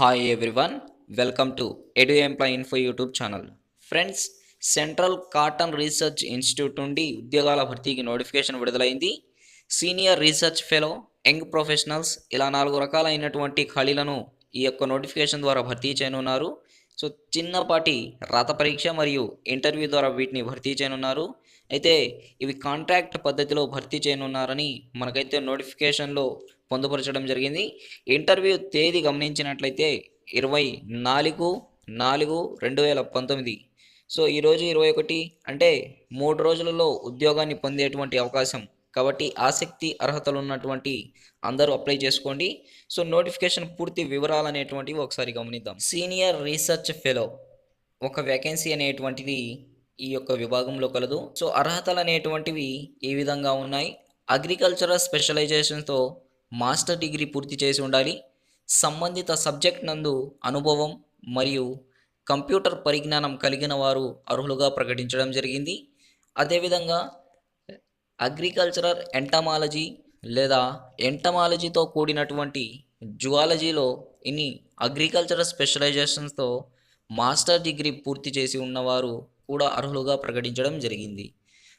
Hi everyone welcome to Edu employ info YouTube channel friends Central Cotton Research Institute నుండి ఉద్యోగాల భర్తీకి notification విడుదలైంది. Senior research fellow young professionals ఇలా నాలుగు రకాలైనటువంటి ఖాళీలను ఈ యొక్క నోటిఫికేషన్ ద్వారా భర్తీ చేయనున్నారు. సో చిన్నపాటి రాత పరీక్ష మరియు ఇంటర్వ్యూ ద్వారా వీటిని భర్తీ చేయనున్నారు. అయితే ఇవి కాంట్రాక్ట్ పద్ధతిలో భర్తీ చేయనున్నారని మనకైతే నోటిఫికేషన్లో పొందుపరచడం జరిగింది. ఇంటర్వ్యూ తేదీ గమనించినట్లయితే ఇరవై నాలుగు నాలుగు రెండు వేల పంతొమ్మిది. సో ఈరోజు ఇరవై ఒకటి అంటే మూడు రోజులలో ఉద్యోగాన్ని పొందేటువంటి అవకాశం. కాబట్టి ఆసక్తి అర్హతలు ఉన్నటువంటి అందరూ అప్లై చేసుకోండి. సో నోటిఫికేషన్ పూర్తి వివరాలు అనేటువంటివి ఒకసారి గమనిద్దాం. సీనియర్ రీసెర్చ్ ఫెలో ఒక వేకెన్సీ అనేటువంటిది ఈ యొక్క విభాగంలో కలదు. సో అర్హతలు అనేటువంటివి ఈ విధంగా ఉన్నాయి. అగ్రికల్చరల్ స్పెషలైజేషన్తో మాస్టర్ డిగ్రీ పూర్తి చేసి ఉండాలి. సంబంధిత సబ్జెక్ట్ నందు అనుభవం మరియు కంప్యూటర్ పరిజ్ఞానం కలిగిన వారు అర్హులుగా ప్రకటించడం జరిగింది. అదేవిధంగా అగ్రికల్చరల్ ఎంటమాలజీ లేదా ఎంటమాలజీతో కూడినటువంటి జువాలజీలో ఇన్ని అగ్రికల్చరల్ స్పెషలైజేషన్స్తో మాస్టర్ డిగ్రీ పూర్తి చేసి ఉన్నవారు కూడా అర్హులుగా ప్రకటించడం జరిగింది.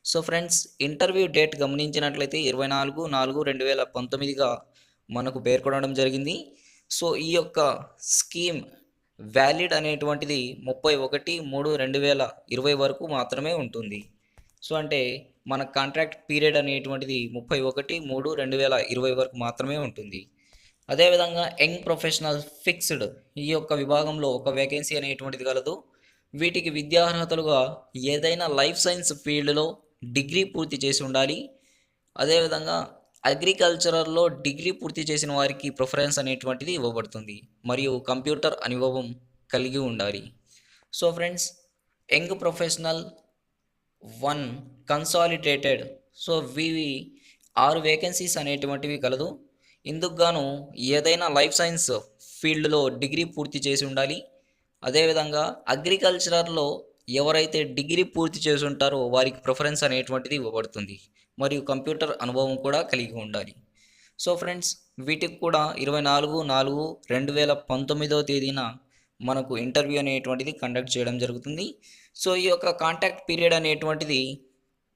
సో ఫ్రెండ్స్ ఇంటర్వ్యూ డేట్ గమనించినట్లయితే ఇరవై నాలుగు నాలుగు రెండు వేల పంతొమ్మిదిగా మనకు పేర్కొనడం జరిగింది. సో ఈ యొక్క స్కీమ్ వ్యాలిడ్ అనేటువంటిది ముప్పై ఒకటి మూడు రెండు వేల ఇరవై వరకు మాత్రమే ఉంటుంది. సో అంటే మన కాంట్రాక్ట్ పీరియడ్ అనేటువంటిది ముప్పై ఒకటి మూడు రెండు వేల ఇరవై వరకు మాత్రమే ఉంటుంది. అదేవిధంగా యంగ్ ప్రొఫెషనల్ ఫిక్స్డ్ ఈ యొక్క విభాగంలో ఒక వేకెన్సీ అనేటువంటిది కలదు. వీటికి విద్యార్హతలుగా ఏదైనా లైఫ్ సైన్స్ ఫీల్డ్లో డిగ్రీ పూర్తి చేసి ఉండాలి. అదేవిధంగా అగ్రికల్చరల్లో డిగ్రీ పూర్తి చేసిన వారికి ప్రిఫరెన్స్ అనేటువంటిది ఇవ్వబడుతుంది. మరియు కంప్యూటర్ అనుభవం కలిగి ఉండాలి. So friends young professional one consolidated. So వివి ఆరు వేకెన్సీస్ అనేటువంటివి కలదు. ఇందుకు గాను ఏదైనా లైఫ్ సైన్స్ ఫీల్డ్లో డిగ్రీ పూర్తి చేసి ఉండాలి. అదేవిధంగా అగ్రికల్చరల్లో ఎవరైతే డిగ్రీ పూర్తి చేసి ఉంటారో వారికి ప్రిఫరెన్స్ అనేటువంటిది ఇవ్వబడుతుంది. మరియు కంప్యూటర్ అనుభవం కూడా కలిగి ఉండాలి. సో ఫ్రెండ్స్ వీటికి కూడా ఇరవై నాలుగు నాలుగు రెండు వేల పంతొమ్మిదవ తేదీన మనకు ఇంటర్వ్యూ అనేటువంటిది కండక్ట్ చేయడం జరుగుతుంది. సో ఈ యొక్క కాంటాక్ట్ పీరియడ్ అనేటువంటిది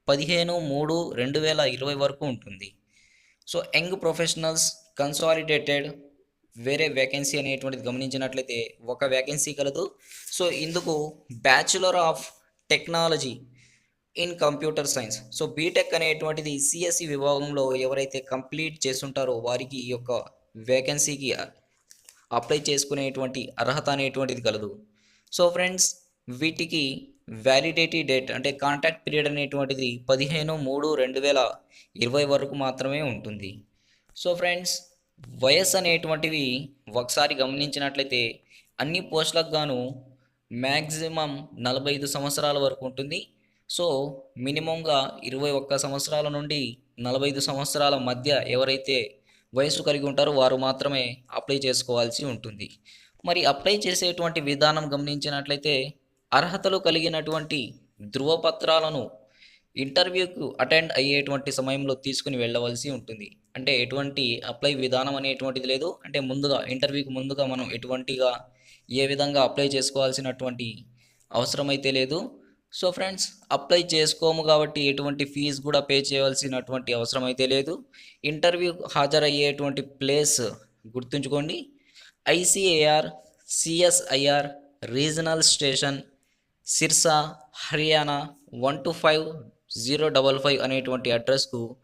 పదిహేను మూడు రెండు వేల ఇరవై వరకు ఉంటుంది. సో యంగ్ ప్రొఫెషనల్స్ కన్సాలిడేటెడ్ వేరే వేకెన్సీ అనేటువంటిది గమనించినట్లయితే ఒక వేకెన్సీ కలదు. సో ఇందుకు bachelor of technology in computer science so BTech అనేటువంటిది సిఎస్సి విభాగంలో ఎవరైతే కంప్లీట్ చేస్తుంటారో వారికి ఈ యొక్క వేకెన్సీకి అప్లై చేసుకునేటువంటి అర్హత అనేటువంటిది కలదు. సో ఫ్రెండ్స్ వీటికి వ్యాలిడిటీ డేట్ అంటే కాంటాక్ట్ పీరియడ్ అనేటువంటిది పదిహేను మూడు రెండు వేల ఇరవై వరకు మాత్రమే ఉంటుంది. సో ఫ్రెండ్స్ వయసు అనేటువంటివి ఒకసారి గమనించినట్లయితే అన్ని పోస్టులకు గాను మ్యాక్సిమం నలభై ఐదు సంవత్సరాల వరకు ఉంటుంది. సో మినిమంగా ఇరవై ఒక్క సంవత్సరాల నుండి నలభై ఐదు సంవత్సరాల మధ్య ఎవరైతే వయసు కలిగి ఉంటారో వారు మాత్రమే అప్లై చేసుకోవాల్సి ఉంటుంది. మరి అప్లై చేసేటువంటి విధానం గమనించినట్లయితే అర్హతలు కలిగినటువంటి ధృవపత్రాలను ఇంటర్వ్యూకు అటెండ్ అయ్యేటువంటి సమయంలో తీసుకుని వెళ్ళవలసి ఉంటుంది. అంటే ఎటువంటి అప్లై విధానం అనేటువంటిది లేదు. అంటే ముందుగా ఇంటర్వ్యూకి ముందుగా మనం ఎటువంటిగా ఏ విధంగా అప్లై చేసుకోవాల్సినటువంటి అవసరమైతే లేదు. సో ఫ్రెండ్స్ అప్లై చేసుకోము కాబట్టి ఎటువంటి ఫీజు కూడా పే చేయవలసినటువంటి అవసరం అయితే లేదు. ఇంటర్వ్యూ హాజరయ్యేటువంటి ప్లేస్ గుర్తుంచుకోండి. ICAR CSIR regional station Sirsa Haryana one two five zero double five అనేటువంటి అడ్రస్కు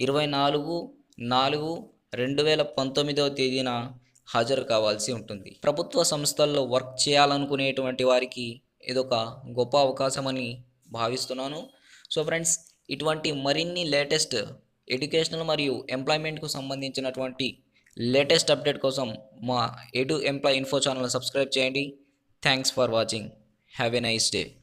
ఇరవై నాలుగు నాలుగు రెండు వేల పంతొమ్మిదవ తేదీన హాజరు కావాల్సి ఉంటుంది. ప్రభుత్వ సంస్థల్లో వర్క్ చేయాలనుకునేటువంటి వారికి ఇదొక గొప్ప అవకాశమని భావిస్తున్నాను. సో ఫ్రెండ్స్ ఇటువంటి మరిన్ని లేటెస్ట్ ఎడ్యుకేషనల్ మరియు ఎంప్లాయ్మెంట్కు సంబంధించినటువంటి లేటెస్ట్ అప్డేట్ కోసం మా Edu employ info channel subscribe చేయండి. Thanks for watching. Have a nice day.